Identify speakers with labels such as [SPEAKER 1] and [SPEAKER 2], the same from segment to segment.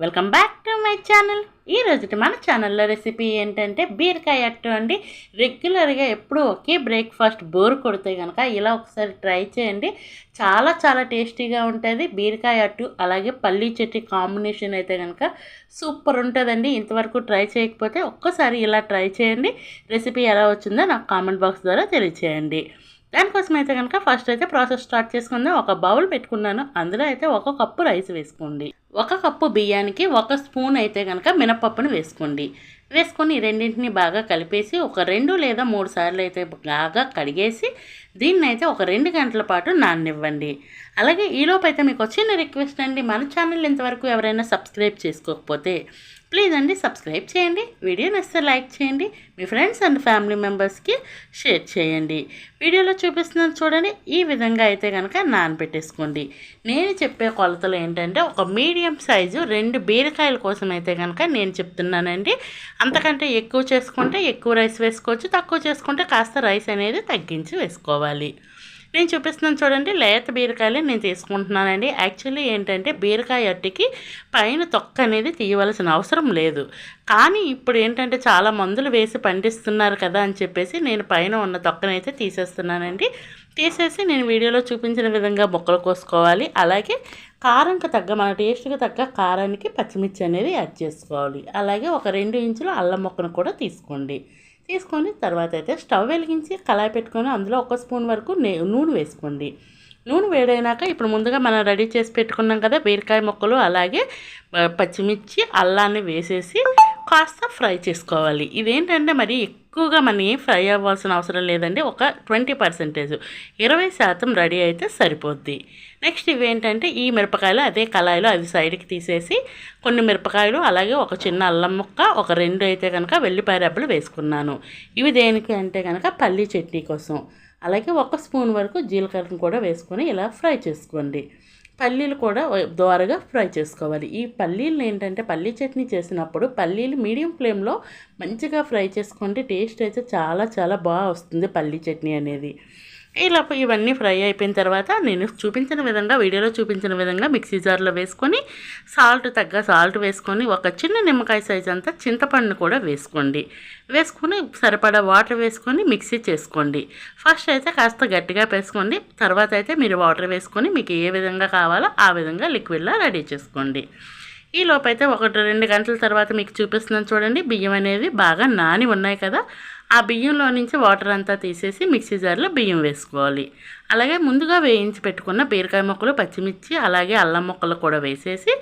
[SPEAKER 1] Welcome back to my channel ఈ రోజుటి మన ఛానల్లో రెసిపీ ఏంటంటే బీరకాయ అట్టు అండి. రెగ్యులర్గా ఎప్పుడూ ఒకే బ్రేక్ఫాస్ట్ బోర్ కొడితే కనుక ఇలా ఒకసారి ట్రై చేయండి. చాలా చాలా టేస్టీగా ఉంటుంది. బీరకాయ అట్టు అలాగే పల్లీ చెట్టు కాంబినేషన్ అయితే కనుక సూపర్ ఉంటుందండి. ఇంతవరకు ట్రై చేయకపోతే ఒక్కసారి ఇలా ట్రై చేయండి. రెసిపీ ఎలా వచ్చిందో నాకు కామెంట్ బాక్స్ ద్వారా తెలియచేయండి. దానికోసం అయితే కనుక ఫస్ట్ అయితే ప్రాసెస్ స్టార్ట్ చేసుకుందాం. ఒక బౌల్ పెట్టుకున్నాను. అందులో అయితే ఒక కప్పు రైస్ వేసుకోండి. ఒక కప్పు బియ్యానికి ఒక స్పూన్ అయితే కనుక మినపప్పును వేసుకోండి. వేసుకొని రెండింటిని బాగా కలిపేసి ఒక రెండు లేదా మూడు సార్లు అయితే బాగా కడిగేసి దీన్ని అయితే ఒక రెండు గంటల పాటు నాననివ్వండి. అలాగే ఈలోపు అయితే మీకు వచ్చిన రిక్వెస్ట్ అండి. మన ఛానల్ ఇంతవరకు ఎవరైనా సబ్స్క్రైబ్ చేసుకోకపోతే ప్లీజ్ అండి సబ్స్క్రైబ్ చేయండి వీడియో నచ్చితే లైక్ చేయండి మీ ఫ్రెండ్స్ అండ్ ఫ్యామిలీ మెంబర్స్కి షేర్ చేయండి. వీడియోలో చూపిస్తున్నాను చూడండి ఈ విధంగా అయితే కనుక నానబెట్టేసుకోండి. నేను చెప్పే కొలతలు ఏంటంటే ఒక మీడియం సైజు రెండు బీరకాయల కోసం అయితే కనుక నేను చెప్తున్నానండి. అంతకంటే ఎక్కువ చేసుకుంటే ఎక్కువ రైస్ వేసుకోవచ్చు తక్కువ చేసుకుంటే కాస్త రైస్ అనేది తగ్గించి వేసుకోవాలి. నేను చూపిస్తున్నాను చూడండి లేత బీరకాయలే నేను తీసుకుంటున్నానండి. యాక్చువల్లీ ఏంటంటే బీరకాయ అట్టికి పైన తొక్క అనేది తీయవలసిన అవసరం లేదు. కానీ ఇప్పుడు ఏంటంటే చాలా మందులు వేసి పండిస్తున్నారు కదా అని చెప్పేసి నేను పైన ఉన్న తొక్కనైతే తీసేస్తున్నానండి. తీసేసి నేను వీడియోలో చూపించిన విధంగా మొక్కలు కోసుకోవాలి. అలాగే కారంకి తగ్గ మన టేస్ట్కి తగ్గ కారానికి పచ్చిమిర్చి అనేది యాడ్ చేసుకోవాలి. అలాగే ఒక రెండు ఇంచుల అల్లం మొక్కను కూడా తీసుకోండి. తీసుకొని తర్వాత అయితే స్టవ్ వెలిగించి కళాయి పెట్టుకొని అందులో ఒక స్పూన్ వరకు నే నూనె వేసుకోండి. నూనె వేడైనాక ఇప్పుడు ముందుగా మనం రెడీ చేసి పెట్టుకున్నాం కదా బీరకాయ ముక్కలు అలాగే పచ్చిమిర్చి అల్లాన్ని వేసేసి కాస్త ఫ్రై చేసుకోవాలి. ఇదేంటంటే మరి ఎక్కువగా మనం ఏం ఫ్రై అవ్వాల్సిన అవసరం లేదండి. ఒక ట్వంటీ పర్సెంటేజ్. ఇరవై శాతం రెడీ అయితే సరిపోద్ది. నెక్స్ట్ ఇవేంటంటే ఈ మిరపకాయలు అదే కళాయిలో అది సైడ్కి తీసేసి కొన్ని మిరపకాయలు అలాగే ఒక చిన్న అల్లం ముక్క ఒక రెండు అయితే కనుక వెల్లిపాయ రెబ్బలు వేసుకున్నాను. ఇవి దేనికి అంటే కనుక పల్లీ చట్నీ కోసం. అలాగే ఒక స్పూన్ వరకు జీలకర్రను కూడా వేసుకొని ఇలా ఫ్రై చేసుకోండి. పల్లీలు కూడా దోరగా ఫ్రై చేసుకోవాలి. ఈ పల్లీలు ఏంటంటే పల్లీ చట్నీ చేసినప్పుడు పల్లీలు మీడియం ఫ్లేమ్లో మంచిగా ఫ్రై చేసుకుంటే టేస్ట్ అయితే చాలా చాలా బాగా వస్తుంది పల్లీ చట్నీ అనేది. ఇలా ఇవన్నీ ఫ్రై అయిపోయిన తర్వాత నేను చూపించిన విధంగా వీడియోలో చూపించిన విధంగా మిక్సీ జార్లో వేసుకొని సాల్ట్ తగ్గ సాల్ట్ వేసుకొని ఒక చిన్న నిమ్మకాయ సైజ్ అంతా చింతపండు కూడా వేసుకోండి. వేసుకొని సరిపడా వాటర్ వేసుకొని మిక్సీ చేసుకోండి. ఫస్ట్ అయితే కాస్త గట్టిగా వేసుకోండి. తర్వాత అయితే మీరు వాటర్ వేసుకొని మీకు ఏ విధంగా కావాలో ఆ విధంగా లిక్విడ్లా రెడీ చేసుకోండి. ఈ లోపైతే ఒకటి రెండు గంటల తర్వాత మీకు చూపిస్తున్నాను చూడండి. బియ్యం అనేది బాగా నాని ఉన్నాయి కదా. ఆ బియ్యంలో నుంచి వాటర్ అంతా తీసేసి మిక్సీ జార్లో బియ్యం వేసుకోవాలి. అలాగే ముందుగా వేయించి పెట్టుకున్న బీరకాయ ముక్కలు పచ్చిమిర్చి అలాగే అల్లం ముక్కలు కూడా వేసేసి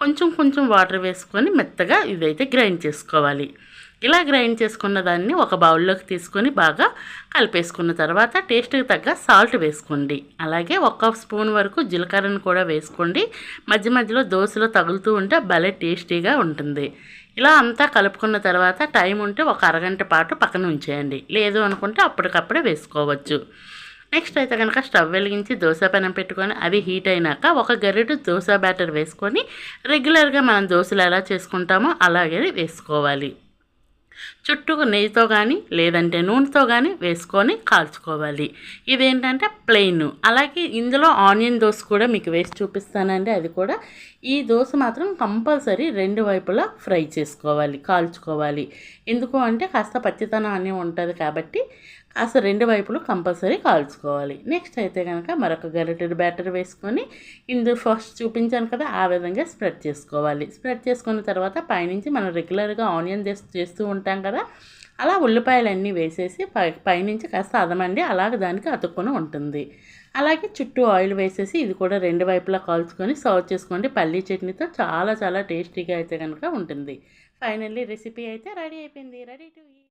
[SPEAKER 1] కొంచెం కొంచెం వాటర్ వేసుకొని మెత్తగా ఇదైతే గ్రైండ్ చేసుకోవాలి. ఇలా గ్రైండ్ చేసుకున్న దాన్ని ఒక బౌల్లోకి తీసుకొని బాగా కలిపేసుకున్న తర్వాత టేస్ట్కి తగ్గ సాల్ట్ వేసుకోండి. అలాగే ఒక స్పూన్ వరకు జీలకర్రను కూడా వేసుకోండి. మధ్య మధ్యలో దోశలో తగులుతూ ఉంటే భలే టేస్టీగా ఉంటుంది. ఇలా అంతా కలుపుకున్న తర్వాత టైం ఉంటే ఒక అరగంట పాటు పక్కన ఉంచేయండి. లేదు అనుకుంటే అప్పటికప్పుడే వేసుకోవచ్చు. నెక్స్ట్ అయితే కనుక స్టవ్ వెలిగించి దోశ పెనం పెట్టుకొని అది హీట్ అయినాక ఒక గరిటె దోశ బ్యాటర్ వేసుకొని రెగ్యులర్గా మనం దోశలు ఎలా చేసుకుంటామో అలాగే వేసుకోవాలి. చుట్టూ నెయ్యితో కానీ లేదంటే నూనెతో కానీ వేసుకొని కాల్చుకోవాలి. ఇదేంటంటే ప్లెయిన్. అలాగే ఇందులో ఆనియన్ దోశ కూడా మీకు వేసి చూపిస్తానండి. అది కూడా ఈ దోశ మాత్రం కంపల్సరీ రెండు వైపులా ఫ్రై చేసుకోవాలి కాల్చుకోవాలి. ఎందుకు అంటే కాస్త పచ్చితనం అనే ఉంటుంది కాబట్టి అసలు రెండు వైపులు కంపల్సరీ కాల్చుకోవాలి. నెక్స్ట్ అయితే కనుక మరొక గరిటెడు బ్యాటర్ వేసుకొని ఇందు ఫస్ట్ చూపించాను కదా ఆ విధంగా స్ప్రెడ్ చేసుకోవాలి. స్ప్రెడ్ చేసుకున్న తర్వాత పైనుంచి మనం రెగ్యులర్గా ఆనియన్ చేస్తూ ఉంటాం కదా అలా ఉల్లిపాయలన్నీ వేసేసి పై పైనుంచి కాస్త అదమండి అలాగ దానికి అతుక్కొని ఉంటుంది. అలాగే చుట్టూ ఆయిల్ వేసేసి ఇది కూడా రెండు వైపులా కాల్చుకొని సర్వ్ చేసుకోండి. పల్లీ చట్నీతో చాలా చాలా టేస్టీగా అయితే కనుక ఉంటుంది. ఫైనల్లీ రెసిపీ అయితే రెడీ అయిపోయింది. Ready to